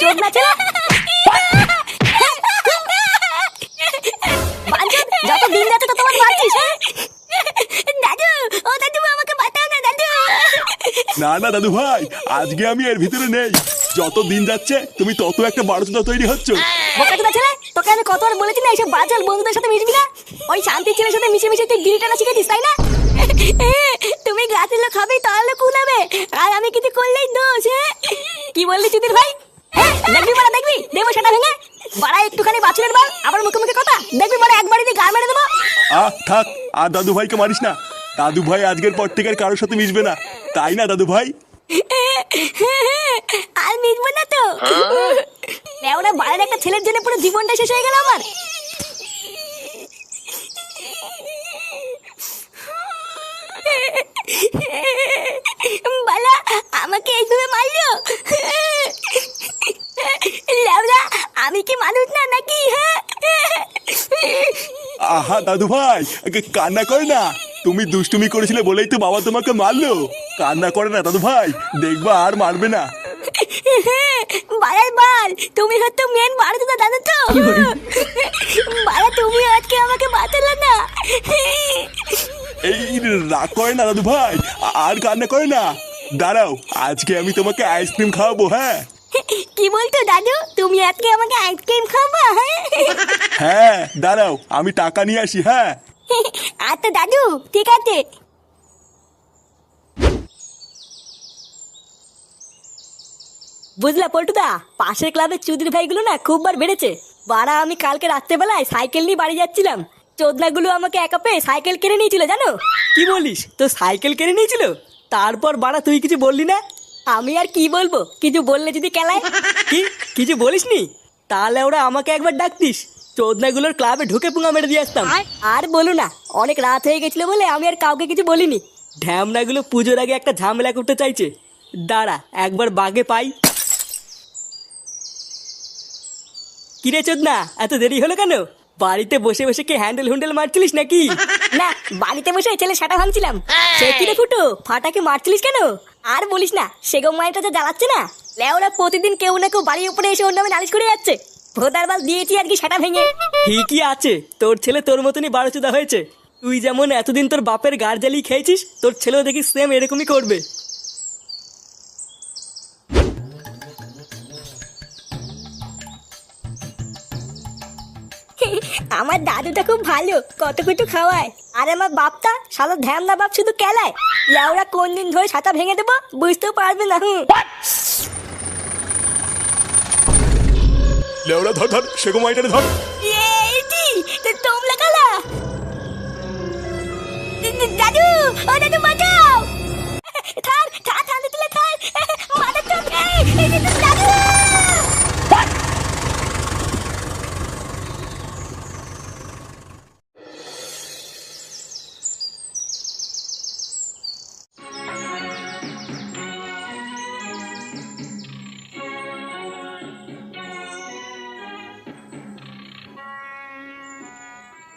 চোদ না ছেলে যত দিন যাচ্ছে তত তোমার বাড়ছিস হ্যাঁ? দাদু ও দাদু আমাকে বাঁচাও না দাদু। না না দাদু ভাই আজকে আমি এর ভিতরে নেই। যত দিন যাচ্ছে তুমি তত একটা বারোচোদা তৈরি হচ্ছ। বোকাচোদা ছেলে তোকে আমি কতবার বলেছি না এইসব বাজার বন্ধুদের সাথে মিশবি না? ওই শান্তির ছেলের সাথে মিশে মিশে তুই বিড়ি টানা শিখেছিস তাই না? তুমি গাছের লোক খাবে তাহলে কুলাবে আর আমি কিছু করলেই দোষ হ্যাঁ? কি বললি চুদির ভাই? হ্যাঁ, দেখবি বড়া দেখবি? দেবো সেটা ভেঙে। বাড়া একটুখানি বাছুরের বাল আবার মুখে মুখে কথা। দেখবি বড়া একবারই দিয়ে গাল মেরে দেবো। আহ থাক আর দাদু ভাইকে মারিস না। দাদু ভাই আজকের পর থেকে আর কারোর সাথে মিশবে না। তাই না দাদু ভাই আর মিটবো না তো। ওরা বাড়ির একটা ছেলের জন্য পুরো জীবনটা শেষ হয়ে গেল আমার। বালা আমাকে এইভাবে মারলো? লেওরা আমি কি মানুষ না নাকি? হ্যাঁ আহা দাদু ভাই কান্না করে না। তুমি দুষ্টুমি করেছিলে বলেই তো বাবা তোমাকে মারলো। কান্না করে না দাদু ভাই দেখবা আর মারবে না। বাড়ার বাল তুমি হয়তো মেন বাড়িতে তো। জানো তো বাড়া তুমি আজকে আমাকে বাঁচালো না। এই রাগ করে না দাদু ভাই আর কান্না করে না। দাঁড়াও আজকে আমি তোমাকে আইসক্রিম খাওয়াবো হ্যাঁ? কি বলতো দাদু? তুমি আজকে আমাকে আইসক্রিম খাবা হ্যাঁ হ্যাঁ দাঁড়াও আমি টাকা নিয়ে আসি হ্যাঁ। আচ্ছা দাদু ঠিক আছে। বুঝলা পল্টুদা পাশের ক্লাবের চুদির ভাইগুলো না খুব বার বেড়েছে। বাড়া আমি কালকে রাত্রেবেলায় সাইকেল নিয়ে বাড়ি যাচ্ছিলাম। চোদনাগুলো আমাকে একা পেয়ে সাইকেল কিনে নিয়েছিল জানো? কি বলিস তো সাইকেল কিনে নিয়েছিল? তারপর বাড়া তুই কিছু বললি না? আমি আর কি বলব? কিছু বললে যদি কেলায়? কি? কিছু বলিসনি? তাহলে ওরা আমাকে একবার ডাকতিস। চোদনাগুলোর ক্লাবে ঢুকে পুঙা মেরে দিয়ে আসতাম। আর বলো না অনেক রাত হয়ে গেছিল বলে আমি আর কাউকে কিছু বলিনি। ঢ্যামনাগুলো পুজোর আগে একটা ঝামেলা করতে চাইছে। দাঁড়া একবার বাগে পাই। কিরে চোদনা এত দেরি হলো কেন? বাড়িতে বসে বসে কি হ্যান্ডেল হুন্ডেল মারছিলিস নাকি? না বাড়িতে বসে ছেলে সাটা ভাঙছিলাম। সে কি রে ফুটো ফাটাকে মারছিলিস কেন? আর বলিস না সেগম মাইটা যা জ্বালাচ্ছে না? লেওরা প্রতিদিন কেউ না কেউ বাড়ির উপরে এসে ওর নামে নালিশ করে যাচ্ছে। ভোদার বাল দিয়েছি আর কি সেটা ভেঙে। ঠিকই আছে, তোর ছেলে তোর মতনই বারোচুদা হয়েছে। তুই যেমন এতদিন তোর বাপের গার জ্বালিয়ে খেয়েছিস, তোর ছেলেও দেখি সেম এরকমই করবে। আমার দাদুটা খুব ভালো কত কিছু খাওয়ায়। আর আমার বাপটা সাদা ধ্যান না বাপ শুধু কেলায় লেওরা কোন দিন ধরে ছাতা ভেঙে দেবো বুঝতেও পারবে না হুম। লেওড়া ধর ধর সেগো মাইটারে ধর। তোমরা কালা দাদু ও দাদু বাঁচাও থার থার থার দিলে থার মাথা চোখ দাদু।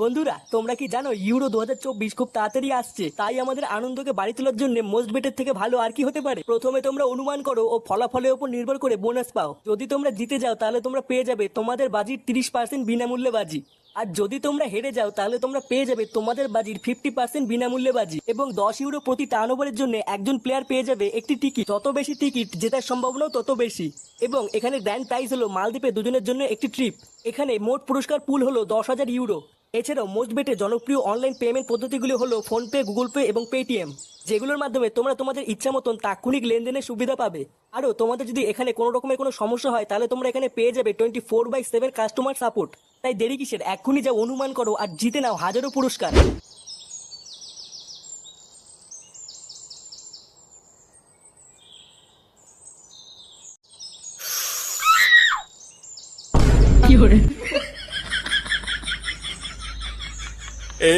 বন্ধুরা, তোমরা কি জানো, ইউরো দু হাজার চব্বিশ খুব তাড়াতাড়ি আসছে। তাই আমাদের আনন্দকে বাড়ি তোলার জন্য মোস্ট বেটের থেকে ভালো আর কি হতে পারে? প্রথমে তোমরা অনুমান করো ও ফলাফলের উপর নির্ভর করে বোনাস পাও। যদি তোমরা জিতে যাও, তাহলে তোমরা পেয়ে যাবে তোমাদের বাজির তিরিশ পার্সেন্ট বিনামূল্যে বাজি। আর যদি তোমরা হেরে যাও, তাহলে তোমরা পেয়ে যাবে তোমাদের বাজির ফিফটি পার্সেন্ট বিনামূল্যে বাজি। এবং দশ ইউরো প্রতি টার্ন ওভারের জন্য একজন প্লেয়ার পেয়ে যাবে একটি টিকিট যত বেশি টিকিট জেতার সম্ভাবনাও তত বেশি। এবং এখানে গ্র্যান্ড প্রাইজ হলো মালদ্বীপে দুজনের জন্য একটি ট্রিপ এখানে মোট পুরস্কার পুল হলো দশ হাজার ইউরো। এছাড়াও মোস্ট বেটে জনপ্রিয় অনলাইন পেমেন্ট পদ্ধতিগুলি হলো ফোনপে গুগল পে এবং পেটিএম যেগুলোর মাধ্যমে তোমরা তোমাদের ইচ্ছা মতন তাৎক্ষণিক লেনদেনের সুবিধা পাবে। আরও, তোমাদের যদি এখানে কোনো রকমের কোনো সমস্যা হয়, তাহলে তোমরা এখানে পেয়ে যাবে twenty four by seven customer support তাই দেরি কিসের? এক্ষুনি যা অনুমান করো আর জিতে নাও হাজারো পুরস্কার এই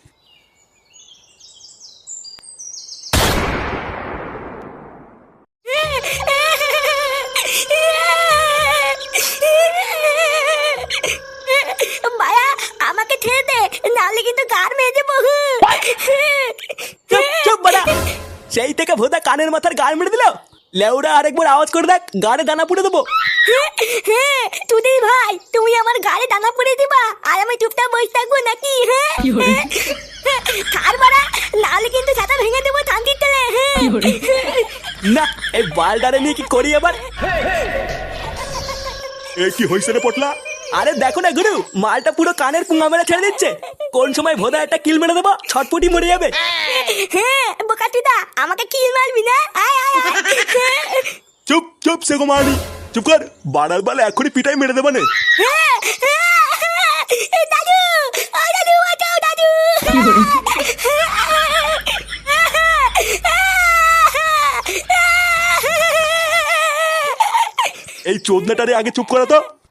সেই থেকে ভোদা কানের মাথার গান মেরে দিল? লেউরা আরেকবার আওয়াজ করে দেখ গাড়ে দানা পুড়ে দেবো। হ্যাঁ তুই ভাই তুমি আমার গায়ে দানা পরে দিবা আর আমি চুপচাপ বসে থাকব নাকি? হ্যাঁ কার মারা নাহলে কিন্তু ছাতা ভেঙে দেবো শান্তির তেলে হ্যাঁ। না এই বালডারে নিয়ে কি করি এবার এ কি হইছে রে পটলা? আরে দেখো না গুরু মালটা পুরো কানের পুঙ্গা মেরে ছেড়ে দিচ্ছে। কোন সময় ভোদা একটা কিল মেরে দেবো ছটপটি মরে যাবে। হ্যাঁ বোকাটুদা আমাকে কিল মারবি না? আয় আয় আয়। চুপ চুপ সে মারি চুপ কর বাড়ার বালে এখনই পিটাই মেরে দেবা নে। হ্যাঁ, হ্যাঁ, দাদু ও দাদু বাঁচাও দাদু। এই চোদনাটারে আগে চুপ করা তো।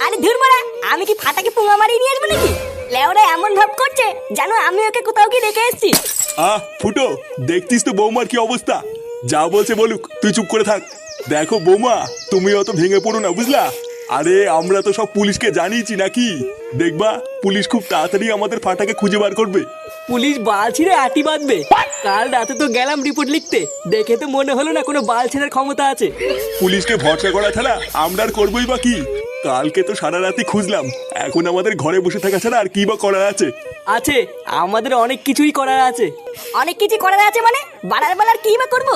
আরে ধুর আমি কি ফাটাকে নিয়ে আসব নাকি? লেওরা এমন ভাব করছে জানো আমি ওকে কোথাও কি রেখে এসেছি। আহ, ফুটো, দেখতিস তো বৌমার কি অবস্থা? যা বলছে বলুক, তুই চুপ করে থাক। দেখো বৌমা, তুমি অত ভেঙে পড়ো না, বুঝলা? আরে, আমরা তো সব পুলিশকে জানিয়েছি নাকি? দেখবা, পুলিশ খুব তাড়াতাড়ি আমাদের ফাটাকে খুঁজে বার করবে। পুলিশ বাল ছিঁড়ে আটি বাঁধবে। কাল রাতে তো গেলাম রিপোর্ট লিখতে। দেখে তো মনে হলো না কোনো বাল ছেঁড়ার ক্ষমতা আছে। পুলিশকে ভরসা করা ছাড়া আমরা আর করবোই বা কি? কালকে তো সারা রাতে খুঁজলাম। এখন আমাদের ঘরে বসে থাকা ছাড়া আর কি বা করার আছে? আছে আমাদের অনেক কিছুই করার আছে। অনেক কিছু করার আছে মানে? বাড়ার বেলার কি বা করব?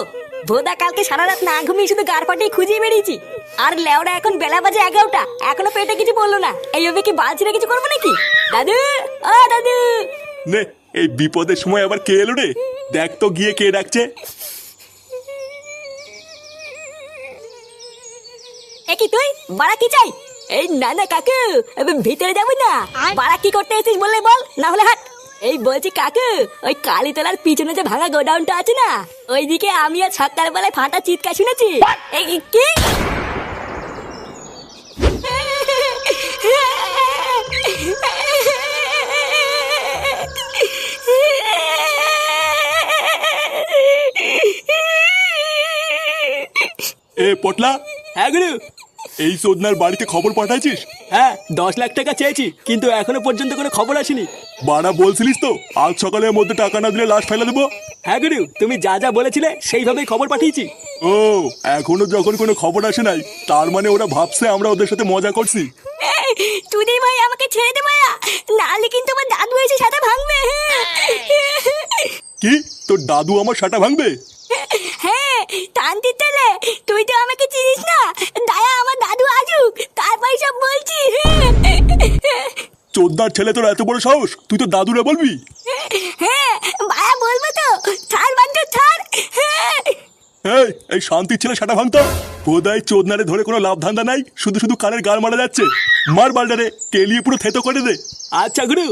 ভোদা কালকে সারা রাত না ঘুমিয়ে শুধু গার পাটিয়ে খুঁজে বেরিয়েছি। আর লেওরা এখন বেলা বাজে এগারোটা। এখনও পেটে কিছু বলল না। এইভাবে কি বাল ছিঁড়ে কিছু করব নাকি? দাদু! ও দাদু! নে এই বিপদের সময় আবার কে এলো রে? দেখ তো গিয়ে কে ডাকছে। এ কি তুই? বাড়া কি চাই? এই না না কাকু আমি ভিতরে যাব না। বাড়া কি করতে এসেছিস বললে বল না হলে হাট। এই বলছি কাকু ওই কালীতলার পিছনে যে ভাঙা গোডাউনটা আছে না ওইদিকে আমি আর সকালবেলায় ফাটা চিৎকার শুনেছি। এই কি? এ পটলা। হ্যাঁ গুরু। এই সোদনার বাড়িতে খবর পাঠাইছিস? হ্যাঁ দশ লাখ টাকা চেয়েছি কিন্তু এখনও পর্যন্ত কোনো খবর আসেনি। বাড়া বলছিলিস তো আজ সকালের মধ্যে টাকা না দিলে লাশ ফেলে দেবো? হ্যাঁ গুরু তুমি যা যা বলেছিলে সেইভাবেই খবর পাঠিয়েছি। ও এখনও যখন কোনো খবর আসে নাই তার মানে ওরা ভাবছে আমরা ওদের সাথে মজা করছি। তুই ভাই আমাকে ছেড়ে দে মায়া। নাহলে কিন্তু আমার দাদু এসে সাথে ভাঙবে। কি? তোর দাদু আমার সাটা ভাঙবে? হ্যাঁ টানতে তেলে তুই তো আমাকে চিনিস না। দায়া আমার দাদু আসুক তারপর সব বলছি। চোদ্দার ছেলে তোর এত বড় সাহস? তুই তো দাদুরে বলবি? হ্যাঁ মায়া বলব তো। ছাড় বান্টু ছাড় হ্যাঁ। এই এই শান্তির ছেলে সাটা ভাঙতো। বোধহয় চোদনারে ধরে কোনো লাভ ধান্দা নাই শুধু শুধু কানের গাল মারা যাচ্ছে। মার বাল্ডারে কেলিয়ে পুরো থেতো করে দে। আচ্ছা গুরু।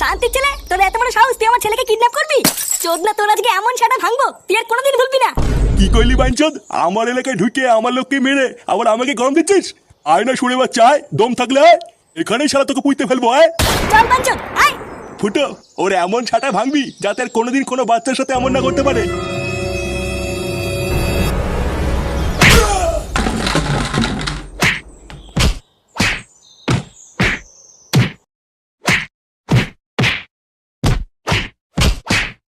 শান্তির ছেলে তোর এত বড় সাহস তুই আমার ছেলেকে কিডন্যাপ করবি? চোদ না তোর আজকে এমন সাটা ভাঙবো তুই আর কোনোদিন ভুলবি না। কি করলি বাইনচোদ? আমার এলাকায় ঢুকে আমার লোককে মেরে আবার আমাকে গরম দিচ্ছিস? আয় না শুনে বা চায় দম থাকলে আয়। এখানেই সারা তোকে পুঁতে ফেলব আয়। চল আয়। ফুটো ওর এমন ছাটা ভাঙবি যাতে আর কোনোদিন কোনো বাচ্চার সাথে এমন না করতে পারে।